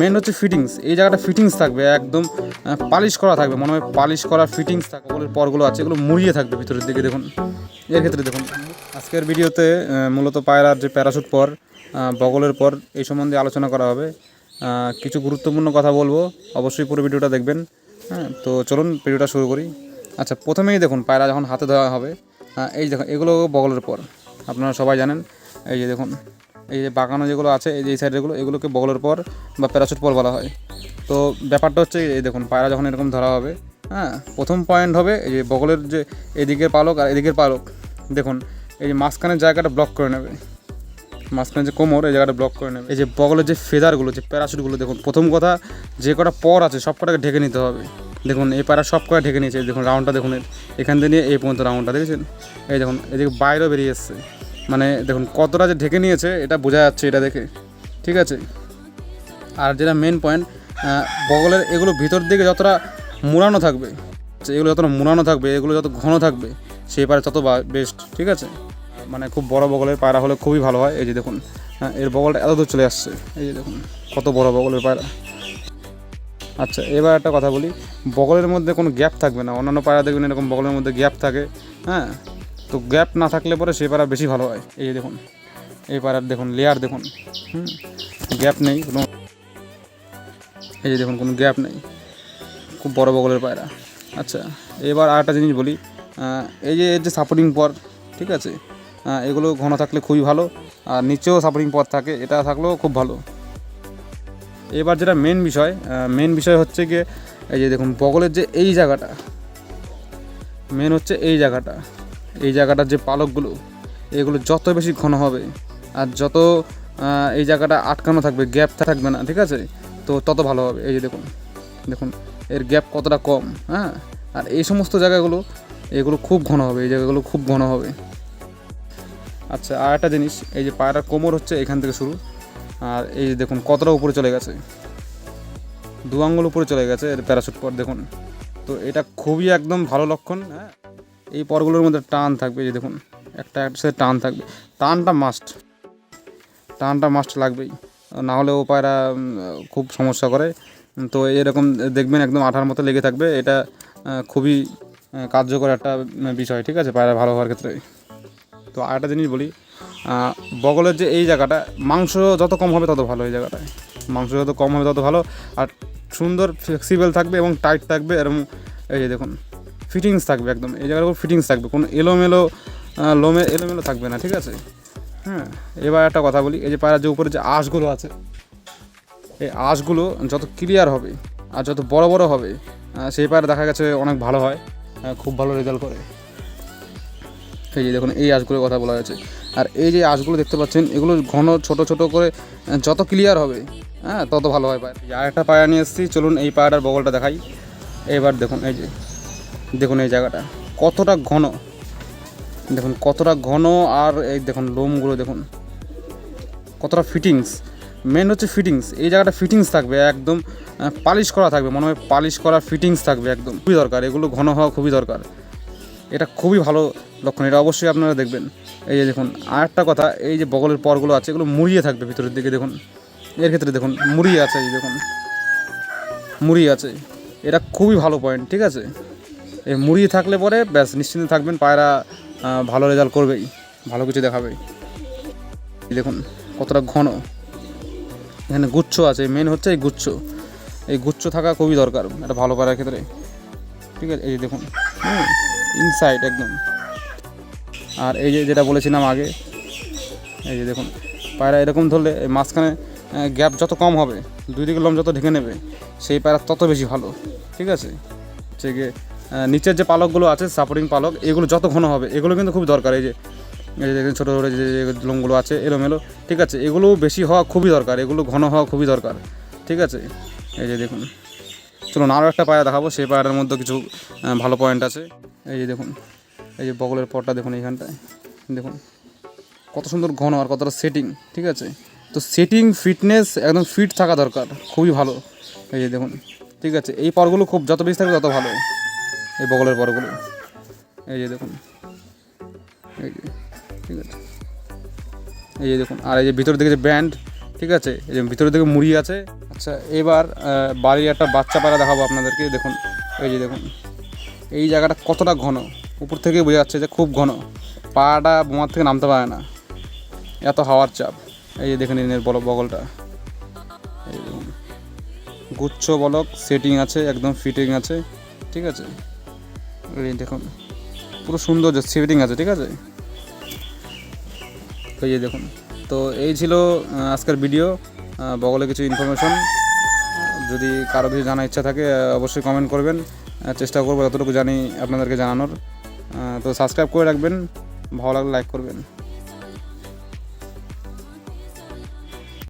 Main হচ্ছে fittings এই জায়গাটা ফিটিংস থাকবে, একদম পালিশ করা থাকবে। মনে হয় পালিশ করা ফিটিংস থাকবে ওগুলোর পরগুলো আছে, এগুলো মুড়িয়ে থাকবে ভিতরের দিকে, দেখুন। এর ক্ষেত্রে দেখুন, আজকের ভিডিওতে মূলত পায়রার যে প্যারাশুট পর বগলের পর, এই সম্বন্ধে আলোচনা করা হবে। কিছু গুরুত্বপূর্ণ কথা বলব, অবশ্যই পুরো ভিডিওটা দেখবেন। হ্যাঁ তো চলুন ভিডিওটা শুরু করি। আচ্ছা প্রথমেই দেখুন, পায়রা যখন হাতে দেওয়া হবে এই দেখুন, এগুলো বগলের পর। আপনারা সবাই জানেন, এই যে দেখুন এই যে বাগানো যেগুলো আছে, এই যে এই সাইডেরগুলো এগুলোকে বগলের পর বা প্যারাশুট পর বলা হয়। তো ব্যাপারটা হচ্ছে এই দেখুন, পায়রা যখন এরকম ধরা হবে হ্যাঁ প্রথম পয়েন্ট হবে এই যে বগলের যে এদিকের পালক আর এদিকের পালক। দেখুন, এই যে মাঝখানের জায়গাটা ব্লক করে নেবে। মাঝখানে যে কোমর, এই জায়গাটা ব্লক করে নেবে। এই যে বগলের যে ফেদারগুলো যে প্যারাশুটগুলো দেখুন, প্রথম কথা যে কটা পর আছে, সব কটাকে ঢেকে নিতে হবে। দেখুন, এই পায়রা সব কটা ঢেকে নিয়েছে। দেখুন রাউন্ডটা দেখুন, এখান থেকে নিয়ে এই পর্যন্ত রাউন্ডটা দেখেছেন? এই দেখুন, এদিকে বাইরেও বেরিয়ে এসছে। মানে দেখুন কতটা যে ঢেকে নিয়েছে, এটা বোঝা যাচ্ছে এটা দেখে। ঠিক আছে? আর যেটা মেন পয়েন্ট বগলের এগুলো ভিতর দিকে যতটা মুড়ানো থাকবে এগুলো যতটা মুড়ানো থাকবে, এগুলো যত ঘন থাকবে, সেই পায়রা তত বেস্ট ঠিক আছে? মানে খুব বড় বগলের পায়রা হলে খুবই ভালো হয়। এই যে দেখুন হ্যাঁ এর বগলটা এত দূর চলে আসছে। এই যে দেখুন, কত বড় বগলের পায়রা। আচ্ছা এবার একটা কথা বলি, বগলের মধ্যে কোনো গ্যাপ থাকবে না। অন্যান্য পায়রা দেখবেন এরকম বগলের মধ্যে গ্যাপ থাকে। হ্যাঁ? তো গ্যাপ না থাকলে পরে সে পায়রা বেশি ভালো হয়। এই দেখুন, এই পাড়ার দেখুন লেয়ার দেখুন, হুম গ্যাপ নেই কোনো। এই যে দেখুন, কোনো গ্যাপ নেই, খুব বড় বগলের পায়রা। আচ্ছা এবার আরেকটা জিনিস বলি এই যে এর যে সাপোর্টিং পর ঠিক আছে এগুলো ঘন থাকলে খুবই ভালো, আর নিচেও সাপোর্টিং পর থাকে, এটা থাকলেও খুব ভালো। এবার যেটা মেন বিষয় মেন বিষয় হচ্ছে গিয়ে, এই যে দেখুন, বগলের যে এই জায়গাটা মেন হচ্ছে এই জায়গাটা। এই জায়গাটার যে পালকগুলো, এগুলো যত বেশি ঘন হবে আর যত এই জায়গাটা আটকানো থাকবে গ্যাপ থাকবে না, ঠিক আছে? তো তত ভালো হবে। এই যে দেখুন দেখুন, এর গ্যাপ কতটা কম হ্যাঁ? আর এই সমস্ত জায়গাগুলো, এগুলো খুব ঘন হবে, এই জায়গাগুলো খুব ঘন হবে। আচ্ছা আর একটা জিনিস, এই যে পায়রার কোমর হচ্ছে এখান থেকে শুরু। আর এই যে দেখুন, কতটা উপরে চলে গেছে। দু আঙ্গুল উপরে চলে গেছে এর প্যারাশুট পর, দেখুন। তো এটা খুবই একদম ভালো লক্ষণ হ্যাঁ? এই পরগুলোর মধ্যে টান থাকবে যে দেখুন, একটা একটা সাথে টান থাকবে। টানটা মাস্ট টানটা মাস্ট লাগবেই। না হলে ও পায়রা খুব সমস্যা করে। তো এরকম দেখবেন একদম আঠার মতো লেগে থাকবে। এটা খুবই কার্যকর একটা বিষয়, ঠিক আছে? পায়রা ভালো হওয়ার ক্ষেত্রে। তো আর একটা জিনিস বলি বগলের যে এই জায়গাটা, মাংস যত কম হবে তত ভালো এই জায়গাটায়। মাংস যত কম হবে তত ভালো। আর সুন্দর ফ্লেক্সিবল থাকবে এবং টাইট থাকবে। এরকম এই যে দেখুন ফিটিংস থাকবে একদম, এই জায়গার উপর ফিটিংস থাকবে, কোনো এলোমেলো লোমে এলোমেলো থাকবে না, ঠিক আছে? হ্যাঁ এবার একটা কথা বলি, এই যে পায়রার যে উপরে যে আঁশগুলো আছে, এই আঁশগুলো যত ক্লিয়ার হবে আর যত বড় বড় হবে সেই পায়রা দেখা গেছে অনেক ভালো হয় খুব ভালো রেজাল্ট করে। এই যে দেখুন, এই আঁশগুলোর কথা বলা হয়েছে। আর এই যে আঁশগুলো দেখতে পাচ্ছেন, এগুলো ঘন, ছোট ছোট করে যত ক্লিয়ার হবে হ্যাঁ তত ভালো হয় পায়রা আর একটা পায়রা নিয়ে এসেছি, চলুন এই পায়রার বগলটা দেখাই। এবার দেখুন, এই যে দেখুন এই জায়গাটা, কতটা ঘন। দেখুন কতটা ঘন আর এই দেখুন লোমগুলো দেখুন। কতটা ফিটিংস মেন হচ্ছে ফিটিংস এই জায়গাটা ফিটিংস থাকবে, একদম পালিশ করা থাকবে। মনে হয় পালিশ করা ফিটিংস থাকবে একদম। খুবই দরকার, এগুলো ঘন হওয়া খুবই দরকার। এটা খুবই ভালো লক্ষণ, এটা অবশ্যই আপনারা দেখবেন। এই যে দেখুন আর একটা কথা, এই যে বগলের পরগুলো আছে, এগুলো মুড়িয়ে থাকবে ভিতরের দিকে, দেখুন। এর ক্ষেত্রে দেখুন, মুড়িয়ে আছে এই দেখুন। মুড়িয়ে আছে। এটা খুবই ভালো পয়েন্ট ঠিক আছে? মুড়িয়ে থাকলে পরে ব্যাস, নিশ্চিন্তে থাকবেন, পায়রা ভালো রেজাল্ট করবেই, ভালো কিছু দেখাবেই। দেখুন, কতটা ঘন। এখানে গুচ্ছ আছে মেন হচ্ছে এই গুচ্ছ। এই গুচ্ছ থাকা খুবই দরকার একটা ভালো পায়রার ক্ষেত্রে। ঠিক আছে, এই যে দেখুন ইনসাইড একদম। আর এই যে যেটা বলেছিলাম আগে, এই যে দেখুন, পায়রা এরকম ধরলে মাঝখানে গ্যাপ যত কম হবে, দুই দিকে লম যত ঢেকে নেবে, সেই পায়রা তত বেশি ভালো। ঠিক আছে? হচ্ছে গিয়ে নিচের যে পালকগুলো আছে সাপোর্টিং পালক, এগুলো যত ঘন হবে, এগুলো কিন্তু খুব দরকার। এই যে এই যে ছোটো ছোটো যে লোমগুলো আছে, এলোমেলো, ঠিক আছে? এগুলো বেশি হওয়া খুবই দরকার, এগুলো ঘন হওয়া খুবই দরকার, ঠিক আছে? এই যে দেখুন, চলুন আরও একটা পায়রা দেখাবো, সেই পায়রার মধ্যে কিছু ভালো পয়েন্ট আছে। এই যে দেখুন, এই যে বগলের পরটা দেখুন এইখানটায়, দেখুন, কত সুন্দর ঘন আর কতটা সেটিং ঠিক আছে? তো সেটিং ফিটনেস একদম ফিট থাকা দরকার, খুবই ভালো। এই যে দেখুন, ঠিক আছে? এই পরগুলো খুব, যত বেশি থাকবে তত ভালো। এই বগলের পরগুলো এই যে দেখুন। এই যে, ঠিক আছে। এই যে দেখুন, আর এই যে ভিতর দিকে যে ব্যান্ড, ঠিক আছে? এই যে ভিতরের দিকে মুড়ি আছে। আচ্ছা এবার বাড়ির একটা বাচ্চা পাড়া দেখাবো আপনাদেরকে, দেখুন। এই যে দেখুন। এই জায়গাটা কতটা ঘন? উপর থেকে বোঝা যাচ্ছে যে খুব ঘন। পাটা বোমার থেকে নামতে পারে না। এত হাওয়ার চাপ। এই যে দেখুন এর বল বগলটা। এই দেখুন। গুচ্ছ বলক, সেটিং আছে, একদম ফিটিং আছে, ঠিক আছে? এই দেখুন, পুরো সুন্দর সিভিটিং আছে, ঠিক আছে? তো এই দেখুন, তো এই ছিল আজকের ভিডিও বগলে কিছু ইনফরমেশন যদি কারও কিছু জানার ইচ্ছা থাকে অবশ্যই কমেন্ট করবেন। চেষ্টা করব যতটুকু জানি আপনাদেরকে জানানোর। তো সাবস্ক্রাইব করে রাখবেন, ভালো লাগলে লাইক করবেন।